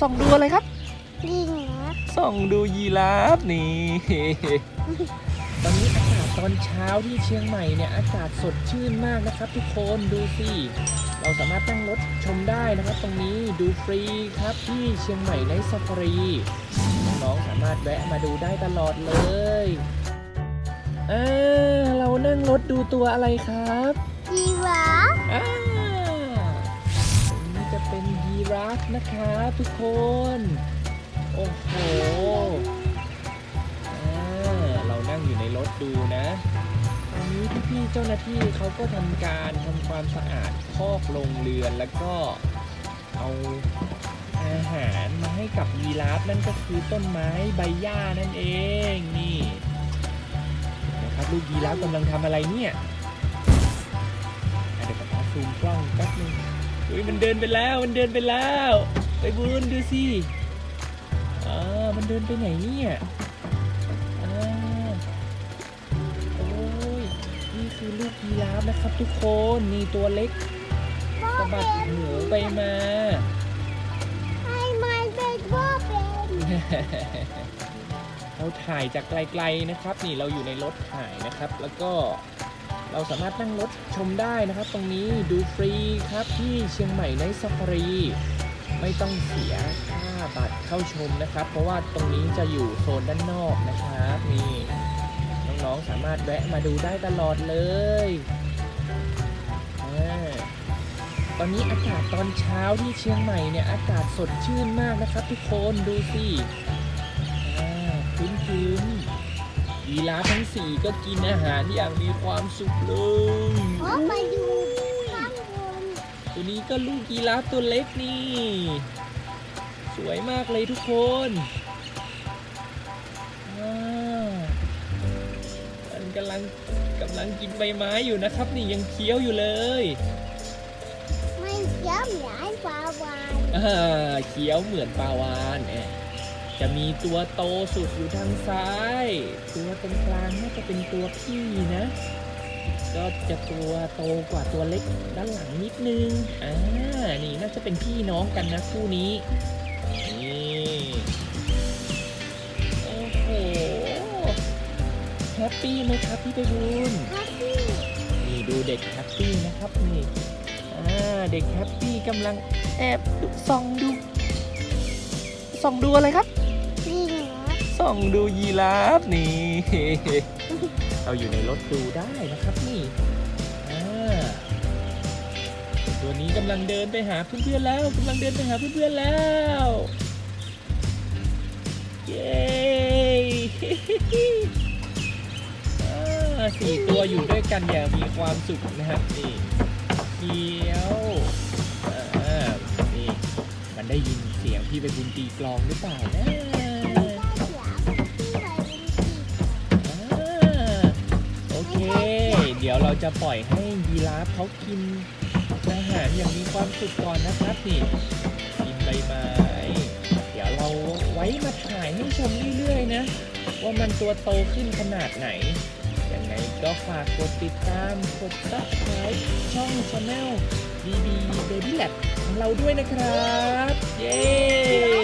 ส่องดูอะไรครับลิงนะส่องดูยีราฟนี่ ตอนนี้อากาศตอนเช้าที่เชียงใหม่เนี่ยอากาศสดชื่นมากนะครับ ทุกคนดูสิเราสามารถนั่งรถชมได้นะครับ ตรงนี้ดูฟรีครับที่เชียงใหม่ในซาฟารีน้องๆสามารถแวะมาดูได้ตลอดเลยอ่าเรานั่งรถดูตัวอะไรครับจีราฟ ยีราฟนะครับทุกคน โอ้โหอาเรานั่งอยู่ในรถดูนะตอนนี้พี่ๆเจ้าหน้าที่เขาก็ทำการทำความสะอาดคอกโรงเรือนแล้วก็เอาอาหารมาให้กับยีราฟนั่นก็คือต้นไม้ใบหญ้านั่นเองนี่นะครับลูกยีราฟกำลังทำอะไรเนี่ยเดี๋ยวป๊าซูมกล้องแป๊บนึง อุ้ยมันเดินไปแล้วมันเดินไปแล้วไปบุญดูสิอ่ามันเดินไปไหนเนี่ยอ่าโอ้ยนี่คือลูกยีราฟนะครับ ทุกคนนี่ตัวเล็กสะบัดหนูไปมา ให้มันเป็นพ่อเป็นเราถ่ายจากไกลๆนะครับ นี่เราอยู่ในรถถ่ายนะครับ แล้วก็ เราสามารถนั่งรถชมได้นะครับ ตรงนี้ดูฟรีครับที่เชียงใหม่ในซาฟารีไม่ต้องเสียค่าบัตรเข้าชมนะครับ เพราะว่าตรงนี้จะอยู่โซนด้านนอกนะครับนี่น้องๆสามารถแวะมาดูได้ตลอดเลยตอนนี้อากาศตอนเช้าที่เชียงใหม่เนี่ยอากาศสดชื่นมากนะครับ ทุกคนดูสิ ยีราฟทั้งสี่ก็กินอาหารอย่างมีความสุขเลยเพราะมาอยู่ข้างบนตัวนี้ก็ลูกยีราฟตัวเล็กนี่ สวยมากเลยทุกคนอ่ามันกำลังกำลังกินใบไม้อยู่นะครับ นี่ยังเคี้ยวอยู่เลยไม่เสียเหมือนปลาวานอ่าเคี้ยวเหมือนปลาวานเอย จะมีตัวโตสุดอยู่ทางซ้าย ตัวตรงกลางน่าจะเป็นตัวพี่นะ ก็จะตัวโตกว่าตัวเล็กด้านหลังนิดนึง อ่า นี่น่าจะเป็นพี่น้องกันนะคู่นี้ นี่โอ้โห แฮปปี้ไหมครับพี่ไปบุญครับพี่นี่ดูเด็กแฮปปี้นะครับนี่ อ่า เด็กแฮปปี้กำลังแอบดูส่องดูส่องดูอะไรครับ ส่องดูยีราฟนี่ เราอยู่ในรถดูได้นะครับนี่ตัวนี้กำลังเดินไปหาเพื่อนๆแล้วกำลังเดินไปหาเพื่อนๆแล้ว เย้สี่ตัวอยู่ด้วยกันอย่างมีความสุขนะครับนี่เขียวนี่มันได้ยินเสียงพี่ไปบุญตีกลองหรือเปล่านะ เค เดี๋ยวเราจะปล่อยให้ยีราฟเขากินอาหารอย่างมีความสุขก่อนนะครับนี่กินใบไม้เดี๋ยวเราไว้มาถ่ายให้ชมเรื่อยๆนะ ว่ามันตัวโตขึ้นขนาดไหนยังไงก็ฝากกดติดตามกด subscribe ช่อง channel BB Baby Lab ของเราด้วยนะครับ เย้